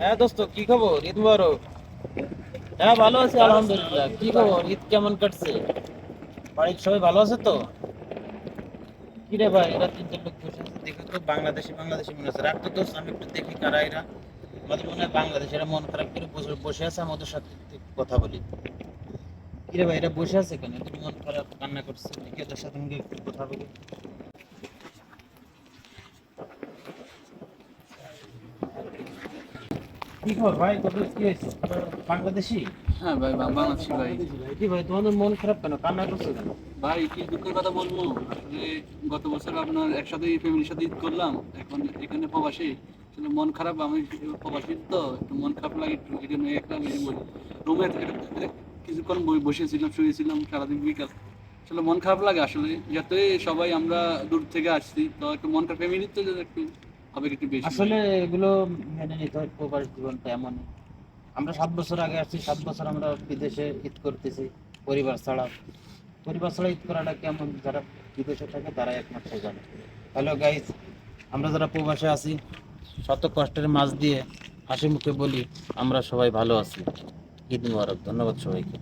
হ্যাঁ দোস্ত, কি খবর? ঈদ মুবারক। হ্যাঁ ভালো আছি, আলহামদুলিল্লাহ। কি খবর? ঈদ কেমন কাটছে? বাড়ির সবাই ভালো আছে তো? কি রে ভাই, এরা তিনজন লোক বসে আছে, দেখে তো, বাংলাদেশি বাংলাদেশি মনে হচ্ছে রাখতো দোস্ত, আমি একটু দেখি কারা এরা। আমাদের মনে হয় বাংলাদেশ, এরা মন খারাপ করে বসে বসে আছে, আমাদের সাথে কথা বলি। কি রে ভাই, এরা বসে আছে কেন? মন খারাপ কান্না করছে, দেখি এদের সাথে কথা বলি। কি খবর ভাই? কত কি বাংলাদেশি? হ্যাঁ ভাই বাংলাদেশি ভাই। কি ভাই তোমাদের মন খারাপ কেন? কান্না করছ কেন? ভাই কি দুঃখের কথা বলব? আসলে গত বছর আপনার একসাথে ফ্যামিলির সাথে ঈদ করলাম। এখন এখানে প্রবাসী। আসলে মন খারাপ আমি প্রবাসী তো। একটু মন খারাপ লাগে একটু এই জন্য একটা রুমে কিছুক্ষণ বসেছিলাম শুয়েছিলাম সারাদিন বিকাল। আসলে মন খারাপ লাগে আসলে। যাতে সবাই আমরা দূর থেকে আসছি তো একটু মন খারাপ। ফ্যামিলির তো একটু হবে একটু বেশি আসলে এগুলো মেনে নিতে হয় প্রবাস জীবনটা এমন আমরা সাত বছর আগে আসছি সাত বছর আমরা বিদেশে ঈদ করতেছি পরিবার ছাড়া। পরিবার ছাড়া ঈদ করাটা কেমন? যারা বিদেশে থাকে তারাই একমাত্র জানে। হ্যালো গাইজ আমরা যারা প্রবাসে আছি শত কষ্টের মাঝ দিয়ে হাসি মুখে বলি আমরা সবাই ভালো আছি। ঈদ মুবারক ধন্যবাদ সবাইকে।